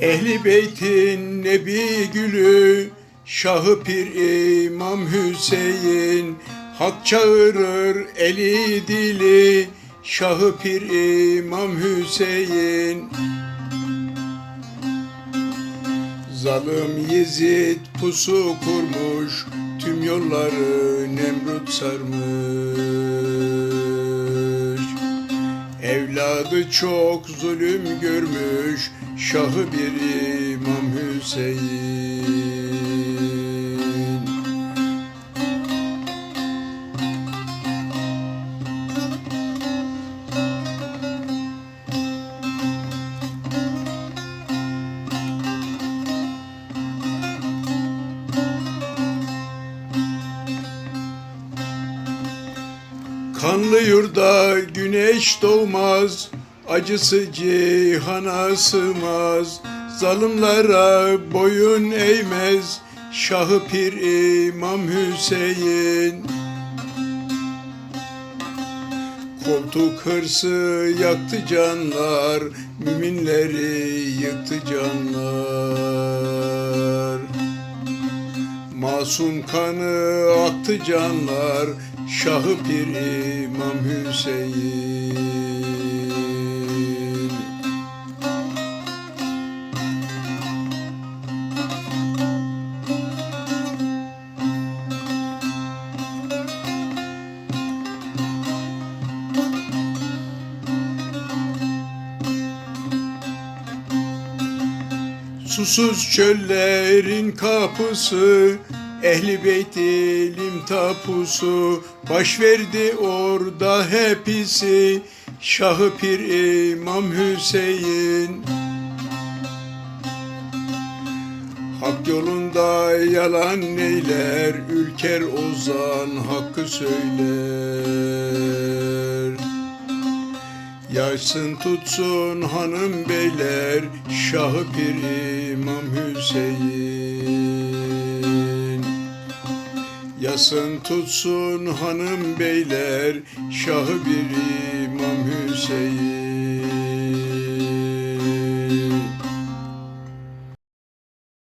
Ehli beytin nebi gülü Şahı Pir İmam Hüseyin. Hak çağırır eli dili Şahı Pir İmam Hüseyin. Zalim Yezid pusu kurmuş Tüm yolları Nemrut sarmış. Evladı çok zulüm görmüş Şahı bir İmam Hüseyin. Kanlı yurda güneş doğmaz, acısı cihana sığmaz. Zalimlere boyun eğmez, Şahı Pir İmam Hüseyin. Koltuk hırsı yaktı canlar, müminleri yıktı canlar. Masum kanı aktı canlar Şahı Pir İmam Hüseyin Susuz çöllerin kapısı Ehli beyt ilim tapusu. Baş verdi orada hepsi Şahı Pir İmam Hüseyin. Hak yolunda yalan neyler Ülker ozan hakkı söyler Yaşsın tutsun hanım beyler Şahı Pir İmam Hüseyin. Yasın tutsun hanım beyler Şahı bir İmam Hüseyin